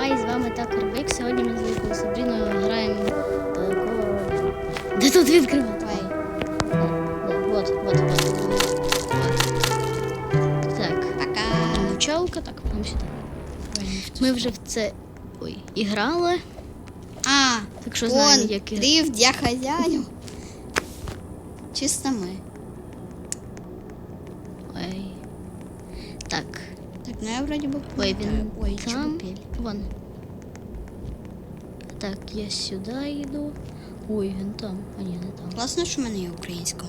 Хай, з вами так Рубик. Сьогодні ми з Вікою Сабріною граємо. е, ко- Де тут відкривати? Вот, вот, вот. Так. Пока. Пчелка, так, вам сюди. Ми вже в це ой, і грали, А, так що знаємо, як і. дрифт, я хозяин. Чисто мы. ну я вроде бы Ой, пам'ятаю. він Ой, там. чебупель. Вон. Так, я сюди йду. Ой, він там. А ні, не там. Класно, що в мене є українська.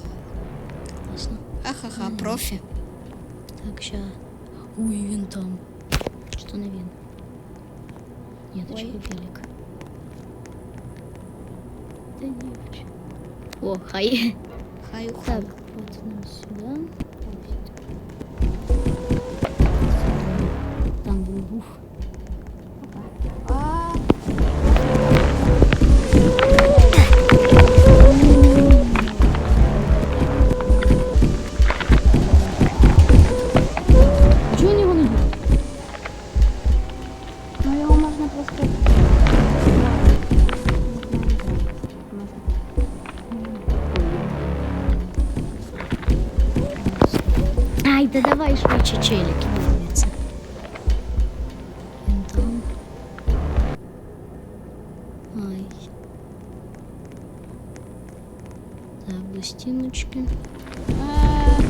Класно. Ха-ха-ха, профі. Так, ща. Ой, він там. Що не він? Ні, це Ой. чебупелик. Та дівча. О, хай. Хай Так, ухай. от нам сюди. швидше челики вулиці. Він там. Ай. Так, до стіночки. А,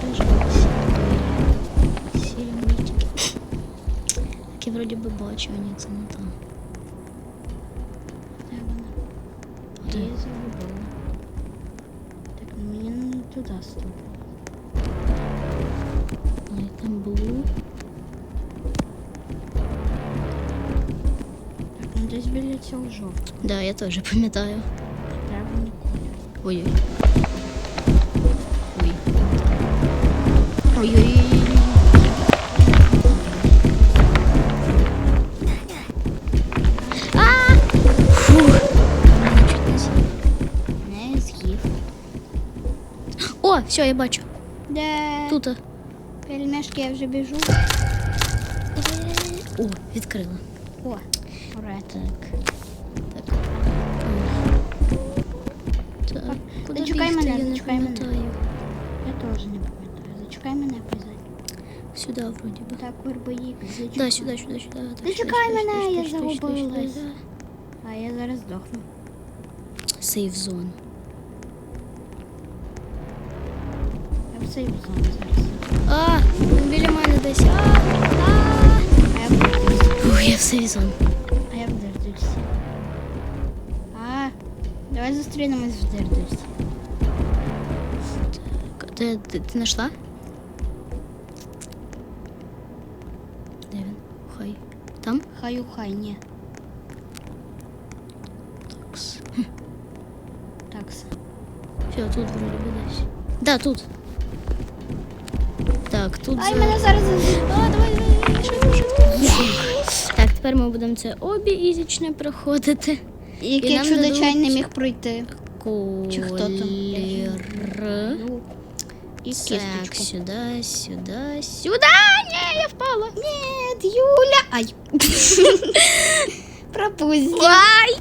Прижалися. Сірі мультики. Так я вроді би бачу, а ні, це не там. де вона? Де? Я загубила. Так, ну мені не десь біля цього жовтого. Да, я теж пам'ятаю. Треба ніколи. Ой-ой. Ой. Ой-ой. А! Фух. Чуть не з'їв. Не з'їв. О, все, я бачу. Де? Тут. а. Пельмешки я вже біжу. О, відкрила. О, ура. Так. Так. Так. Куди Зачекай бігти, мене, я не зачекай мене. пам'ятаю. Я теж не пам'ятаю. Зачекай мене позаді. Сюди вроді би. Так, Вербоїк, зачекай. Да, сюди, сюди, сюди. Так, Зачекай сюди, мене, сюди, я сюди, сюди, сюди, загубилась. сюди. А я зараз здохну. Сейф зон. Я в сейф зону зараз. А, він біля мене десь. А, а. А я в дердусі. Ух, я в сейф зон. Давай зустрінемось в дердусі. Ти, ти, ти знайшла? Де він? Хай. Там? Хай ухай, ні. Такс. Такс. Все, тут вроді би десь. Да, тут. Так, тут. Ай, за- мене зараз... А, давай, давай, швидко, швидко. Так, тепер ми будемо це обі ізічне проходити. І Який нам чудочай не міг пройти. Чи хто там? Ну, І Так, сюди, сюди, сюди. Ні, я впала. Нет, Юля. Ай. Пропустим. Ай!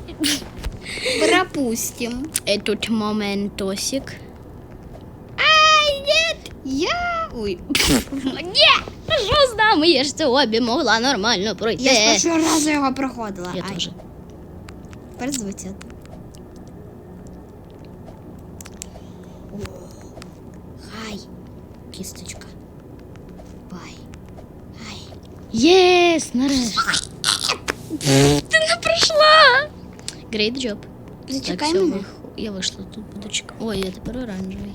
Пропустим. Этот моментосик. Ай, нет. Я... Ой. Ні! Що з нами? Я ж це обі могла нормально пройти. Я з першого разу його проходила. Я Ай. теж. Тепер з 20. Хай. Кісточка. Бай. Ай. Єс, нарешті. Ти не пройшла. Great job. Зачекай так, все, мене. вих- Я вийшла тут, буду чекати. Ой, я тепер оранжевий.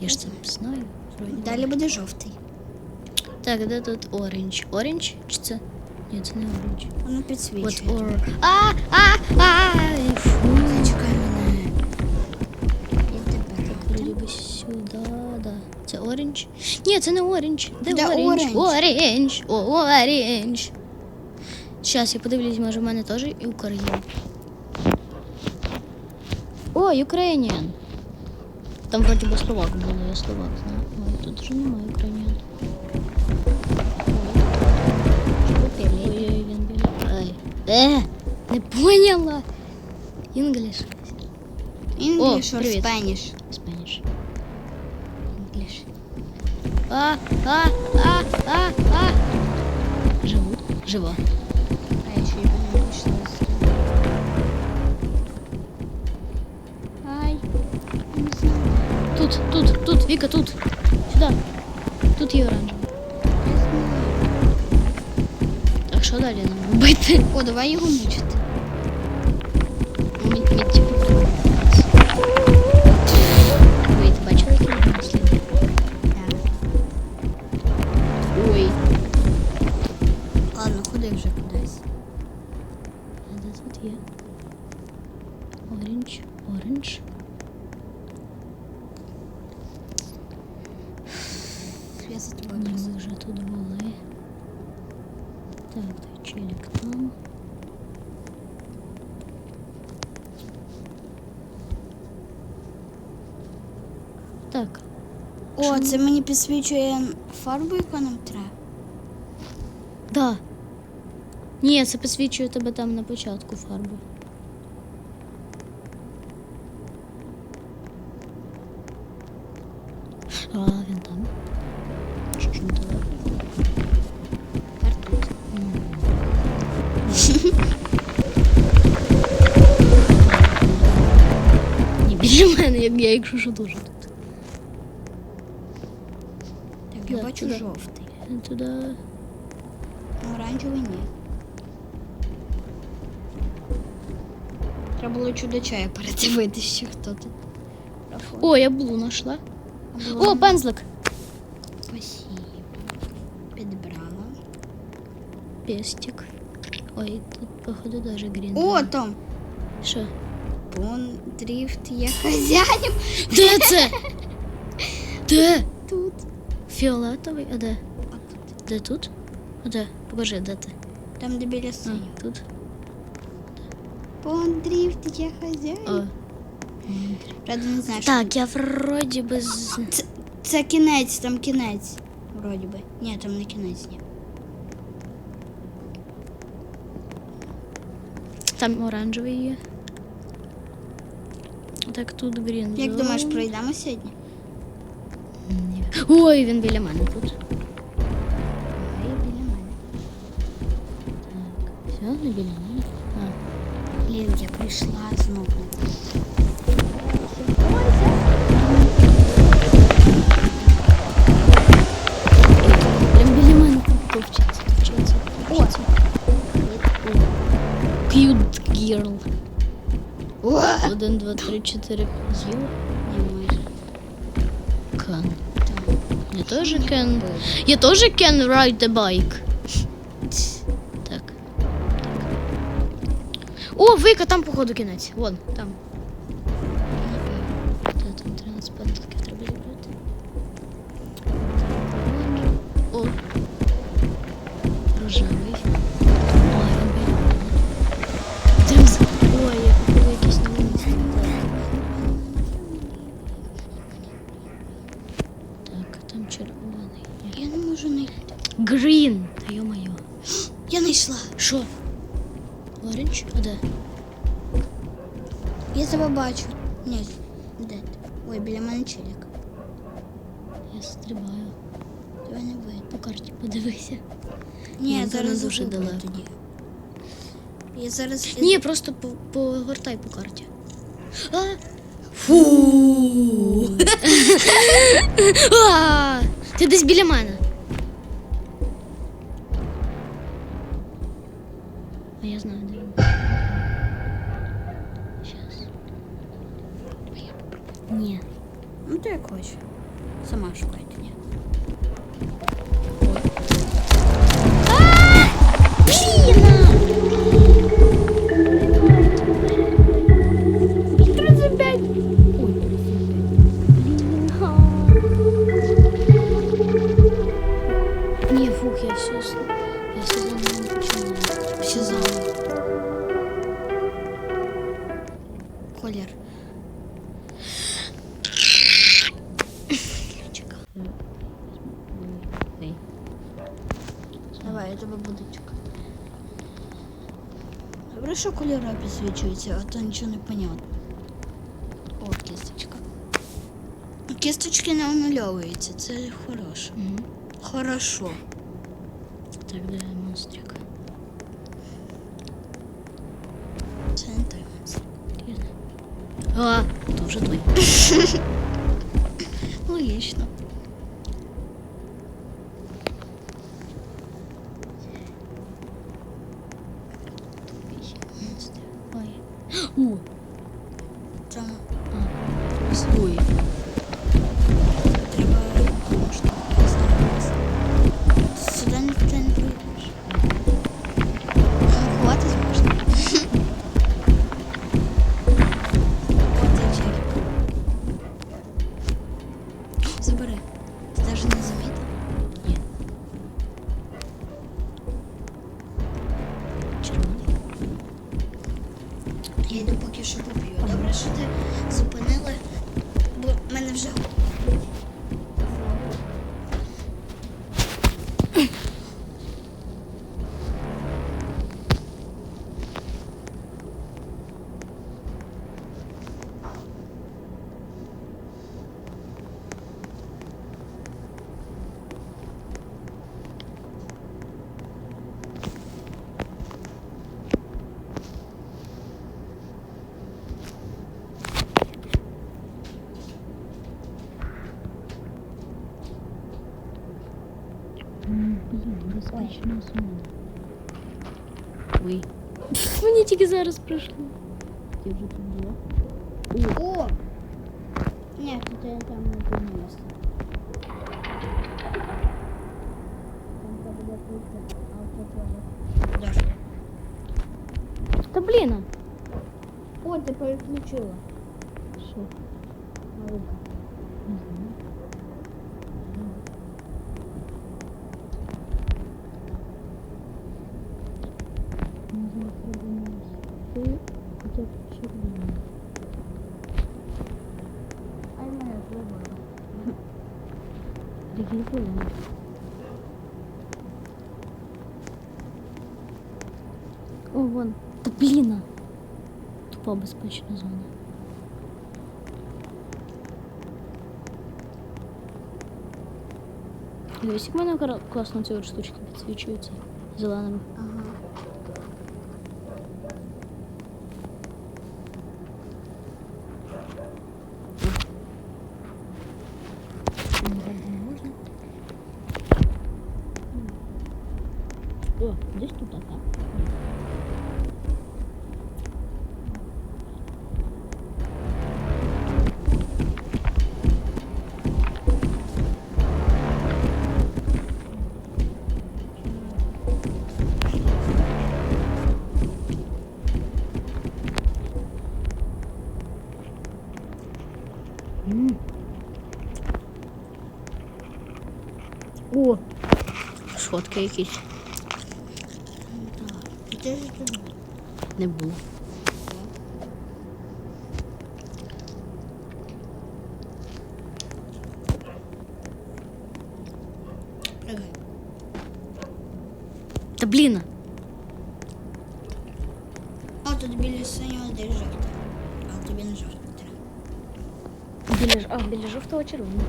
Я ж це знаю. вроді би. Далі буде жовтий. Так, де тут оранж? Оранж? Чи це? Ні, це не оранж. Воно підсвічує. А, а, а, фу. Зачекай мене. І тепер. Би сюди, да. Це оранж? Ні, це не оранж. Де, Де оранж? оранж? Оранж. Оранж. Я подивлюсь, може в мене теж і Україна. О, Ukrainian. Там вроді би словак було, я словак знаю. Тут вже немає Ukrainian. Ой, він біля. Ай. Е, не поняла. English. English or привіт. Spanish? Spanish. English. А, а, а, а, а. Живу. Живо. А я ще не понимаю, що це. Ай. я не знаю. Тут, тут, тут, Віка, тут. Сюди. Тут є оранжевий. що далі нам робити? О, давай його мучити. Мід, мід, типу. Ви ти бачили, які в мене сліди? Ой. Ладно, ходи вже кудись. А де тут є? Оранж, оранж. Я за тобою Ні, просто. ми вже тут були. Так, той челік там. Так, О, це мені підсвічує фарбу, яка нам треба. да. Ні, це посвідчує тебе там на початку фарбу. як я, якщо що дуже тут. Так, я Да, бачу туди. жовтий. Туди. Оранжевий ні. Треба було чудо-чая передивитися, ще хто тут. проходить. О, я блу знайшла. Було- О, пензлик. Спасибо. Підбрала. Пестик. Ой, тут, походу, даже грін. О, Том! Що? Пон дрифт є хазяїн. Де це? Де? Тут. Фіолетовий? А де? А тут. Де тут? А де? Покажи, де ти? Там, де біля синього. А, тут. Пон дрифт є хазяїн. О. Правда, не знаю, що Так, я вроді би з... Це, це кінець, там кінець. Вроді би. Ні, там не кінець, ні. Там оранжевий є. Так, тут грін. Як думаєш, зон. пройдемо сьогодні? Ні. Ой, він біля мене тут. Ай, біля мене. Так, все, не біля мене. А. Блін, я прийшла знову. 3-4 з'їв. Кен. Я тоже can. Я тоже can ride the bike. Так. так. О, выка там, походу, кинать, Вон, там. Червоний. Я не можу знайти. Грін. Та йо-моє. Я знайшла. Що? Оранж? А де? Я тебе бачу. Ні, де? Ой, біля мене челік. Я стрибаю. Тебе не видно. По карті подивися. Ні, я зараз дуже далеко. тоді. Я зараз... Ні, просто по- погортай по карті. А! Фу. а! Ти десь біля мене. А я знаю, де він. Щас. Ні. Ну, ти як хочеш. Сама шукай тоді. Ні, що кольори підсвічуються, а то нічого не понятно. О, кісточка. Кісточки не анульовуються, це хороше. Угу. Хорошо. Так, де монстрик? Це не той монстр. А, то вже той. Логічно. Там ой. Я йду поки що поп'ю. Добре, що ти зупинили, бо в мене вже Блін, безпечна зона. Ой. Мені тільки зараз пройшло. Я вже тут була. О! Ні, тут я там не піднялася. Та блін. О, ти переключила. Що? Наука. хоча б червоний. А й мене зробила. Регулюємо. О, вон. Та блін. Тупа безпечна зона. Дивись, як в мене кра- класно ці от штучки підсвічуються зеленими. Ага. О, десь тут така. О! Сходки якісь. не було. Пригай. Та блін! А тут біля синього де жовте. А тобі не жовте треба. Біля, ж- а, біля жовтого червоного.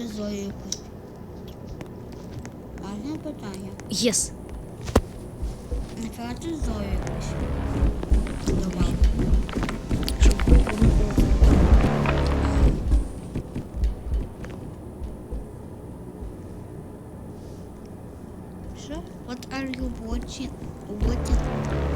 Нафіга ти зою якусь? Можна питання? Єс! Нафіга ти зою якусь? Добав. Що? What are you watching? Watching?